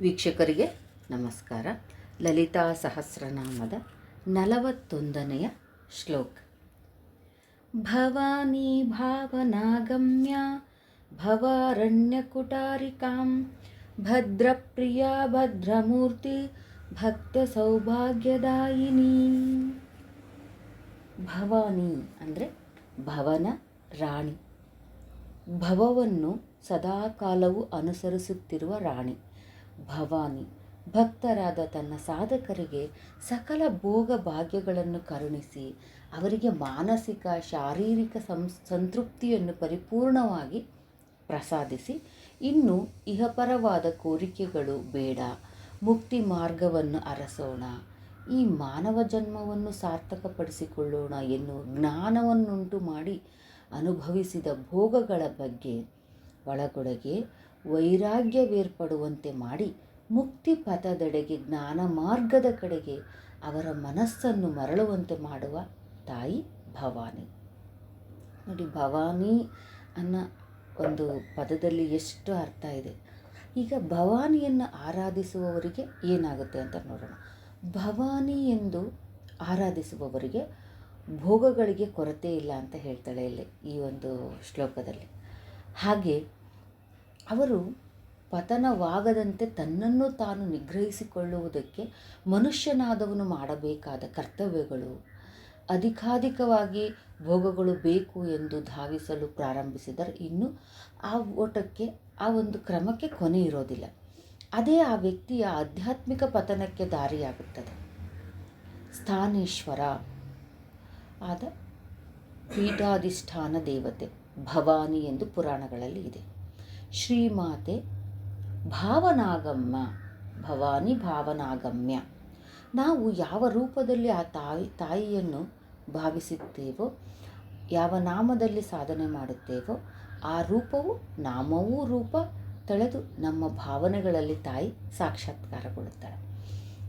ವೀಕ್ಷಕರಿಗೆ ನಮಸ್ಕಾರ. ಲಲಿತಾ ಸಹಸ್ರನಾಮದ ನಲವತ್ತೊಂದನೆಯ ಶ್ಲೋಕ. ಭವಾನಿ ಭಾವನಾಗಮ್ಯ ಭವಾರಣ್ಯಕುಟಾರಿಕಾಂ ಭದ್ರಪ್ರಿಯ ಭದ್ರಮೂರ್ತಿ ಭಕ್ತ ಸೌಭಾಗ್ಯದಾಯಿನಿ. ಭವಾನಿ ಅಂದರೆ ಭವನ ರಾಣಿ. ಭವವನ್ನು ಸದಾಕಾಲವು ಅನುಸರಿಸುತ್ತಿರುವ ರಾಣಿ. ಭವಾನಿ. ಭಕ್ತರಾದ ತನ್ನ ಸಾಧಕರಿಗೆ ಸಕಲ ಭೋಗ ಭಾಗ್ಯಗಳನ್ನು ಕರುಣಿಸಿ, ಅವರಿಗೆ ಮಾನಸಿಕ, ಶಾರೀರಿಕ ಸಂ, ಸಂತೃಪ್ತಿಯನ್ನು ಪರಿಪೂರ್ಣವಾಗಿ ಪ್ರಸಾದಿಸಿ, ಇನ್ನು ಇಹಪರವಾದ ಕೋರಿಕೆಗಳು ಬೇಡ. ಮುಕ್ತಿ ಮಾರ್ಗವನ್ನು ಅರಸೋಣ. ಈ ಮಾನವ ಜನ್ಮವನ್ನು ಸಾರ್ಥಕಪಡಿಸಿಕೊಳ್ಳೋಣ ಎನ್ನುವ ಜ್ಞಾನವನ್ನುಂಟು ಮಾಡಿ ಅನುಭವಿಸಿದ ಭೋಗಗಳ ಬಗ್ಗೆ ಒಳಗೊಳಗೆ ವೈರಾಗ್ಯವೇರ್ಪಡುವಂತೆ ಮಾಡಿ ಮುಕ್ತಿ ಪಥದೆಡೆಗೆ ಜ್ಞಾನ ಮಾರ್ಗದ ಕಡೆಗೆ ಅವರ ಮನಸ್ಸನ್ನು ಮರಳುವಂತೆ ಮಾಡುವ ತಾಯಿ ಭವಾನಿ. ನೋಡಿ, ಭವಾನಿ ಅನ್ನೋ ಒಂದು ಪದದಲ್ಲಿ ಎಷ್ಟು ಅರ್ಥ ಇದೆ. ಈಗ ಭವಾನಿಯನ್ನು ಆರಾಧಿಸುವವರಿಗೆ ಏನಾಗುತ್ತೆ ಅಂತ ನೋಡೋಣ. ಭವಾನಿ ಎಂದು ಆರಾಧಿಸುವವರಿಗೆ ಭೋಗಗಳಿಗೆ ಕೊರತೆ ಇಲ್ಲ ಅಂತ ಹೇಳ್ತಾಳೆ ಇಲ್ಲಿ ಈ ಒಂದು ಶ್ಲೋಕದಲ್ಲಿ. ಹಾಗೆ ಅವರು ಪತನವಾಗದಂತೆ ತನ್ನನ್ನು ತಾನು ನಿಗ್ರಹಿಸಿಕೊಳ್ಳುವುದಕ್ಕೆ ಮನುಷ್ಯನಾದವನು ಮಾಡಬೇಕಾದ ಕರ್ತವ್ಯಗಳು. ಅಧಿಕಾಧಿಕವಾಗಿ ಭೋಗಗಳು ಬೇಕು ಎಂದು ಧಾವಿಸಲು ಪ್ರಾರಂಭಿಸಿದರೆ ಇನ್ನು ಆ ಓಟಕ್ಕೆ, ಆ ಒಂದು ಕ್ರಮಕ್ಕೆ ಕೊನೆ ಇರೋದಿಲ್ಲ. ಅದೇ ಆ ವ್ಯಕ್ತಿಯ ಆಧ್ಯಾತ್ಮಿಕ ಪತನಕ್ಕೆ ದಾರಿಯಾಗುತ್ತದೆ. ಸ್ಥಾನೇಶ್ವರ ಆದ ಪೀಠಾಧಿಷ್ಠಾನ ದೇವತೆ ಭವಾನಿ ಎಂದು ಪುರಾಣಗಳಲ್ಲಿ ಇದೆ. ಶ್ರೀಮಾತೆ ಭಾವನಾಗಮ್ಮ, ಭವಾನಿ ಭಾವನಾಗಮ್ಯ. ನಾವು ಯಾವ ರೂಪದಲ್ಲಿ ಆ ತಾಯಿ, ತಾಯಿಯನ್ನು ಭಾವಿಸುತ್ತೇವೋ, ಯಾವ ನಾಮದಲ್ಲಿ ಸಾಧನೆ ಮಾಡುತ್ತೇವೋ, ಆ ರೂಪವು ನಾಮವೂ ರೂಪ ತಳೆದು ನಮ್ಮ ಭಾವನೆಗಳಲ್ಲಿ ತಾಯಿ ಸಾಕ್ಷಾತ್ಕಾರಗೊಳ್ಳುತ್ತಾಳೆ.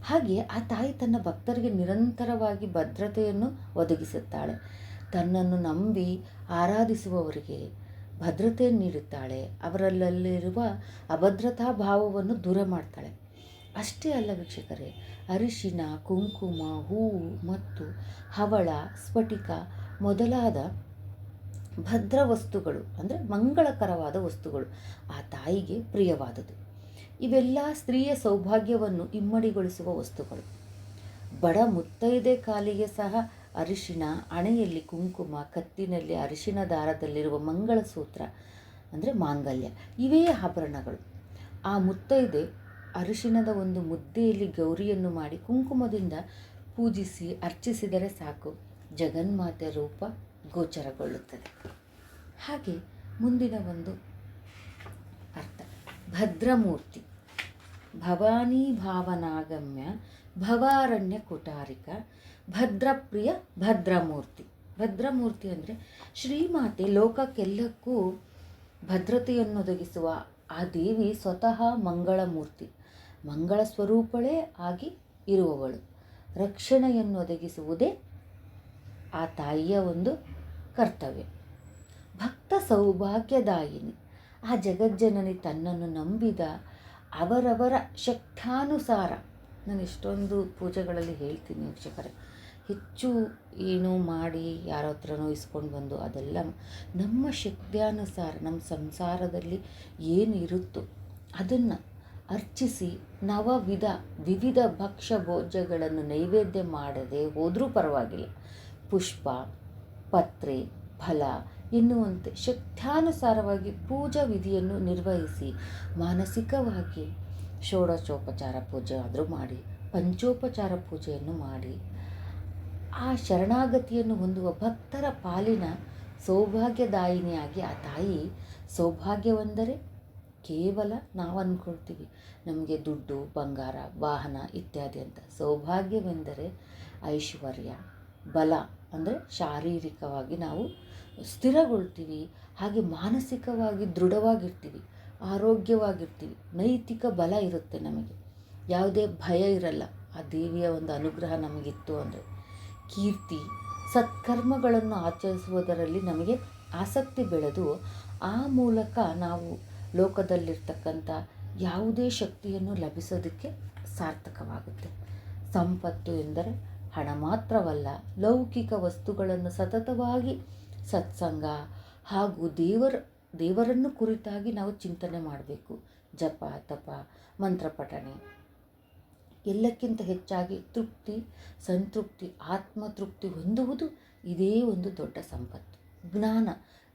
ಹಾಗೆ ಆ ತಾಯಿ ತನ್ನ ಭಕ್ತರಿಗೆ ನಿರಂತರವಾಗಿ ಭದ್ರತೆಯನ್ನು ಒದಗಿಸುತ್ತಾಳೆ. ತನ್ನನ್ನು ನಂಬಿ ಆರಾಧಿಸುವವರಿಗೆ ಭದ್ರತೆಯನ್ನು ನೀಡುತ್ತಾಳೆ, ಅವರಲ್ಲಿರುವ ಅಭದ್ರತಾ ಭಾವವನ್ನು ದೂರ ಮಾಡ್ತಾಳೆ. ಅಷ್ಟೇ ಅಲ್ಲ ವೀಕ್ಷಕರೇ, ಅರಿಶಿನ, ಕುಂಕುಮ, ಹೂವು ಮತ್ತು ಹವಳ, ಸ್ಫಟಿಕ ಮೊದಲಾದ ಭದ್ರ ವಸ್ತುಗಳು, ಅಂದರೆ ಮಂಗಳಕರವಾದ ವಸ್ತುಗಳು ಆ ತಾಯಿಗೆ ಪ್ರಿಯವಾದುದು ಇವೆಲ್ಲ ಸ್ತ್ರೀಯ ಸೌಭಾಗ್ಯವನ್ನು ಇಮ್ಮಡಿಗೊಳಿಸುವ ವಸ್ತುಗಳು. ಬಡ ಮುತ್ತೈದೆ ಕಾಲಿಗೆ ಸಹ ಅರಿಶಿನ ಹಣೆಯಲ್ಲಿ ಕುಂಕುಮ, ಕತ್ತಿನಲ್ಲಿ ಅರಿಶಿನ ದಾರದಲ್ಲಿರುವ ಮಂಗಳಸೂತ್ರ, ಅಂದರೆ ಮಾಂಗಲ್ಯ, ಇವೇ ಆಭರಣಗಳು. ಆ ಮುತ್ತೈದೆ ಅರಿಶಿಣದ ಒಂದು ಮುದ್ದೆಯಲ್ಲಿ ಗೌರಿಯನ್ನು ಮಾಡಿ ಕುಂಕುಮದಿಂದ ಪೂಜಿಸಿ ಅರ್ಚಿಸಿದರೆ ಸಾಕು. ಜಗನ್ಮಾತೆ ರೂಪ ಗೋಚರಗೊಳ್ಳುತ್ತದೆ. ಹಾಗೆ ಮುಂದಿನ ಒಂದು ಅರ್ಥ. ಭದ್ರಮೂರ್ತಿ. ಭವಾನಿ ಭಾವನಾಗಮ್ಯ ಭವಾರಣ್ಯ ಕುಟಾರಿಕ, ಭದ್ರಪ್ರಿಯ ಭದ್ರಮೂರ್ತಿ. ಭದ್ರಮೂರ್ತಿ ಅಂದರೆ ಶ್ರೀಮಾತೆ ಲೋಕಕ್ಕೆಲ್ಲಕ್ಕೂ ಭದ್ರತೆಯನ್ನೊದಗಿಸುವ ಆ ದೇವಿ ಸ್ವತಃ ಮಂಗಳಮೂರ್ತಿ. ಮಂಗಳ ಸ್ವರೂಪಳೇ ಆಗಿ ಇರುವವಳು. ರಕ್ಷಣೆಯನ್ನು ಒದಗಿಸುವುದೇ ಆ ತಾಯಿಯ ಒಂದು ಕರ್ತವ್ಯ. ಭಕ್ತ ಸೌಭಾಗ್ಯದಾಯಿನಿ. ಆ ಜಗಜ್ಜನನಿ ತನ್ನನ್ನು ನಂಬಿದ ಅವರವರ ಶಕ್ತಾನುಸಾರ ನಾನು ಎಷ್ಟೊಂದು ಪೂಜೆಗಳಲ್ಲಿ ಹೇಳ್ತೀನಿ ವೀಕ್ಷಕರೇ. ಹೆಚ್ಚು ಏನು ಮಾಡಿ ಯಾರ ಹತ್ರನೋ ಇಸ್ಕೊಂಡು ಬಂದು ಅದೆಲ್ಲ ನಮ್ಮ ಶಕ್ತಿಯಾನುಸಾರ, ನಮ್ಮ ಸಂಸಾರದಲ್ಲಿ ಏನು ಇರುತ್ತೋ ಅದನ್ನು ಅರ್ಚಿಸಿ ನವವಿಧ, ವಿವಿಧ ಭಕ್ಷ್ಯ ಭೋಜ್ಯಗಳನ್ನು ನೈವೇದ್ಯ ಮಾಡದೆ ಹೋದರೂ ಪರವಾಗಿಲ್ಲ. ಪುಷ್ಪ, ಪತ್ರೆ, ಫಲ ಎನ್ನುವಂತೆ ಶಕ್ತ್ಯಾನುಸಾರವಾಗಿ ಪೂಜಾ ವಿಧಿಯನ್ನು ನಿರ್ವಹಿಸಿ ಮಾನಸಿಕವಾಗಿ ಷೋಡಶೋಪಚಾರ ಪೂಜೆ ಆದರೂ ಮಾಡಿ, ಪಂಚೋಪಚಾರ ಪೂಜೆಯನ್ನು ಮಾಡಿ, ಆ ಶರಣಾಗತಿಯನ್ನು ಹೊಂದುವ ಭಕ್ತರ ಪಾಲಿನ ಸೌಭಾಗ್ಯದಾಯಿನಿಯಾಗಿ ಆ ತಾಯಿ ಸೌಭಾಗ್ಯವೆಂದರೆ ಕೇವಲ ನಾವು ಅಂದ್ಕೊಳ್ತೀವಿ ನಮಗೆ ದುಡ್ಡು, ಬಂಗಾರ, ವಾಹನ ಇತ್ಯಾದಿ ಅಂತ. ಸೌಭಾಗ್ಯವೆಂದರೆ ಐಶ್ವರ್ಯ, ಬಲ ಅಂದರೆ ಶಾರೀರಿಕವಾಗಿ ನಾವು ಸ್ಥಿರಗೊಳ್ತೀವಿ, ಹಾಗೆ ಮಾನಸಿಕವಾಗಿ ದೃಢವಾಗಿರ್ತೀವಿ. ಆರೋಗ್ಯವಾಗಿರ್ತೀವಿ. ನೈತಿಕ ಬಲ ಇರುತ್ತೆ ನಮಗೆ. ಯಾವುದೇ ಭಯ ಇರಲ್ಲ. ಆ ದೇವಿಯ ಒಂದು ಅನುಗ್ರಹ ನಮಗಿತ್ತು ಅಂದರೆ. ಕೀರ್ತಿ, ಸತ್ಕರ್ಮಗಳನ್ನು ಆಚರಿಸುವುದರಲ್ಲಿ ನಮಗೆ ಆಸಕ್ತಿ ಬೆಳೆದು, ಆ ಮೂಲಕ ನಾವು ಲೋಕದಲ್ಲಿರ್ತಕ್ಕಂಥ ಯಾವುದೇ ಶಕ್ತಿಯನ್ನು ಲಭಿಸೋದಕ್ಕೆ ಸಾರ್ಥಕವಾಗುತ್ತೆ. ಸಂಪತ್ತು ಎಂದರೆ ಹಣ ಮಾತ್ರವಲ್ಲ, ಲೌಕಿಕ ವಸ್ತುಗಳನ್ನು ಸತತವಾಗಿ, ಸತ್ಸಂಗ ಹಾಗೂ ದೇವರ ದೇವರನ್ನು ಕುರಿತಾಗಿ ನಾವು ಚಿಂತನೆ ಮಾಡಬೇಕು. ಜಪ, ತಪ ಮಂತ್ರ ಪಠನೆ ಎಲ್ಲಕ್ಕಿಂತ ಹೆಚ್ಚಾಗಿ ತೃಪ್ತಿ, ಸಂತೃಪ್ತಿ, ಆತ್ಮತೃಪ್ತಿ ಹೊಂದುವುದು ಇದೇ ಒಂದು ದೊಡ್ಡ ಸಂಪತ್ತು. ಜ್ಞಾನ.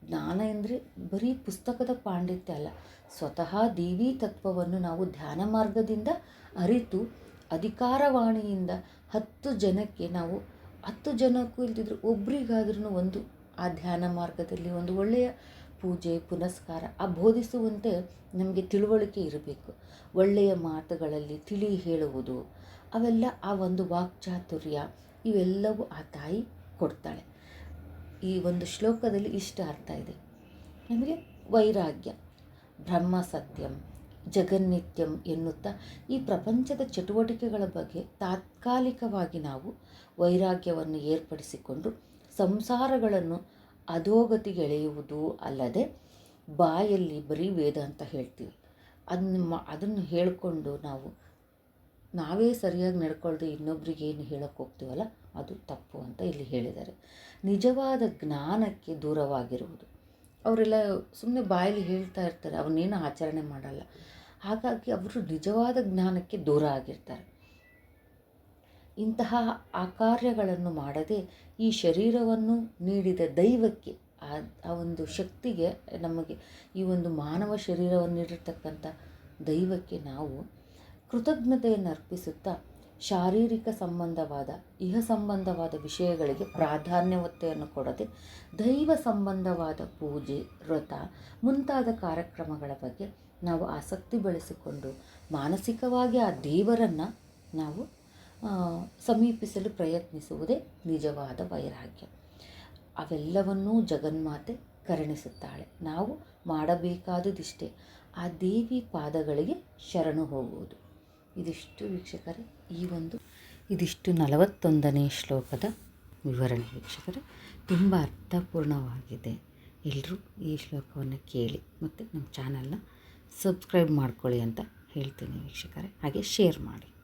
ಜ್ಞಾನ ಎಂದರೆ ಬರೀ ಪುಸ್ತಕದ ಪಾಂಡಿತ್ಯ ಅಲ್ಲ. ಸ್ವತಃ ದೇವಿ ತತ್ವವನ್ನು ನಾವು ಧ್ಯಾನ ಮಾರ್ಗದಿಂದ ಅರಿತು ಅಧಿಕಾರವಾಣಿಯಿಂದ ಹತ್ತು ಜನಕ್ಕೆ ನಾವು, ಹತ್ತು ಜನಕ್ಕೂ ಇಲ್ದಿದ್ರು ಒಬ್ರಿಗಾದ್ರೂ ಒಂದು ಆ ಧ್ಯಾನ ಮಾರ್ಗದಲ್ಲಿ ಒಂದು ಒಳ್ಳೆಯ ಪೂಜೆ, ಪುನಸ್ಕಾರ, ಆ ಬೋಧಿಸುವಂತೆ ನಮಗೆ ತಿಳುವಳಿಕೆ ಇರಬೇಕು. ಒಳ್ಳೆಯ ಮಾತುಗಳಲ್ಲಿ ತಿಳಿ ಹೇಳುವುದು, ಅವೆಲ್ಲ ಆ ಒಂದು ವಾಕ್ಚಾತುರ್ಯ, ಇವೆಲ್ಲವೂ ಆ ತಾಯಿ ಕೊಡ್ತಾಳೆ. ಈ ಒಂದು ಶ್ಲೋಕದಲ್ಲಿ ಇಷ್ಟ ಅರ್ಥ ಇದೆ. ನಮಗೆ ವೈರಾಗ್ಯ, ಬ್ರಹ್ಮ ಸತ್ಯಂ, ಜಗನ್ನಿತ್ಯಂ ಎನ್ನುತ್ತಾ ಈ ಪ್ರಪಂಚದ ಚಟುವಟಿಕೆಗಳ ಬಗ್ಗೆ ತಾತ್ಕಾಲಿಕವಾಗಿ ನಾವು ವೈರಾಗ್ಯವನ್ನು ಏರ್ಪಡಿಸಿಕೊಂಡು ಸಂಸಾರಗಳನ್ನು ಅಧೋಗತಿಗೆಳೆಯುವುದು ಅಲ್ಲದೆ ಬಾಯಲ್ಲಿ ಬರೀ ವೇದ ಅಂತ ಹೇಳ್ತೀವಿ. ಅದನ್ನ ಅದನ್ನು ಹೇಳಿಕೊಂಡು ನಾವು, ನಾವೇ ಸರಿಯಾಗಿ ನಡ್ಕೊಳ್ದೆ ಇನ್ನೊಬ್ರಿಗೆ ಏನು ಹೇಳೋಕ್ಕೆ ಹೋಗ್ತೀವಲ್ಲ, ಅದು ತಪ್ಪು ಅಂತ ಇಲ್ಲಿ ಹೇಳಿದ್ದಾರೆ. ನಿಜವಾದ ಜ್ಞಾನಕ್ಕೆ ದೂರವಾಗಿರುವುದು. ಅವರೆಲ್ಲ ಸುಮ್ಮನೆ ಬಾಯಲ್ಲಿ ಹೇಳ್ತಾ ಇರ್ತಾರೆ, ಅವನ್ನೇನು ಆಚರಣೆ ಮಾಡಲ್ಲ. ಹಾಗಾಗಿ ಅವರು ನಿಜವಾದ ಜ್ಞಾನಕ್ಕೆ ದೂರ ಆಗಿರ್ತಾರೆ. ಇಂತಹ ಆಕಾರ್ಯಗಳನ್ನು ಕಾರ್ಯಗಳನ್ನು ಮಾಡದೆ ಈ ಶರೀರವನ್ನು ನೀಡಿದ ದೈವಕ್ಕೆ, ಆ ಆ ಒಂದು ಶಕ್ತಿಗೆ ನಮಗೆ ಈ ಒಂದು ಮಾನವ ಶರೀರವನ್ನು ನೀಡಿರ್ತಕ್ಕಂಥ ದೈವಕ್ಕೆ ನಾವು ಕೃತಜ್ಞತೆಯನ್ನು ಅರ್ಪಿಸುತ್ತಾ ಶಾರೀರಿಕ ಸಂಬಂಧವಾದ, ಇಹ ಸಂಬಂಧವಾದ ವಿಷಯಗಳಿಗೆ ಪ್ರಾಧಾನ್ಯವತೆಯನ್ನು ಕೊಡದೆ ದೈವ ಸಂಬಂಧವಾದ ಪೂಜೆ, ವ್ರತ ಮುಂತಾದ ಕಾರ್ಯಕ್ರಮಗಳ ಬಗ್ಗೆ ನಾವು ಆಸಕ್ತಿ ಬೆಳೆಸಿಕೊಂಡು ಮಾನಸಿಕವಾಗಿ ಆ ದೇವರನ್ನು ನಾವು ಸಮೀಪಿಸಲು ಪ್ರಯತ್ನಿಸುವುದೇ ನಿಜವಾದ ವೈರಾಗ್ಯ. ಅವೆಲ್ಲವನ್ನೂ ಜಗನ್ಮಾತೆ ಕರುಣಿಸುತ್ತಾಳೆ. ನಾವು ಮಾಡಬೇಕಾದುದಿಷ್ಟೇ. ಆ ದೇವಿ ಪಾದಗಳಿಗೆ ಶರಣು ಹೋಗುವುದು. ಇದಿಷ್ಟು ವೀಕ್ಷಕರೇ, ಈ ಒಂದು ಇದಿಷ್ಟು ನಲವತ್ತೊಂದನೇ ಶ್ಲೋಕದ ವಿವರಣೆ ವೀಕ್ಷಕರೇ. ತುಂಬ ಅರ್ಥಪೂರ್ಣವಾಗಿದೆ. ಎಲ್ಲರೂ ಈ ಶ್ಲೋಕವನ್ನು ಕೇಳಿ ಮತ್ತು ನಮ್ಮ ಚಾನಲ್ನ ಸಬ್ಸ್ಕ್ರೈಬ್ ಮಾಡ್ಕೊಳ್ಳಿ ಅಂತ ಹೇಳ್ತೀನಿ ವೀಕ್ಷಕರೇ. ಹಾಗೆ ಶೇರ್ ಮಾಡಿ.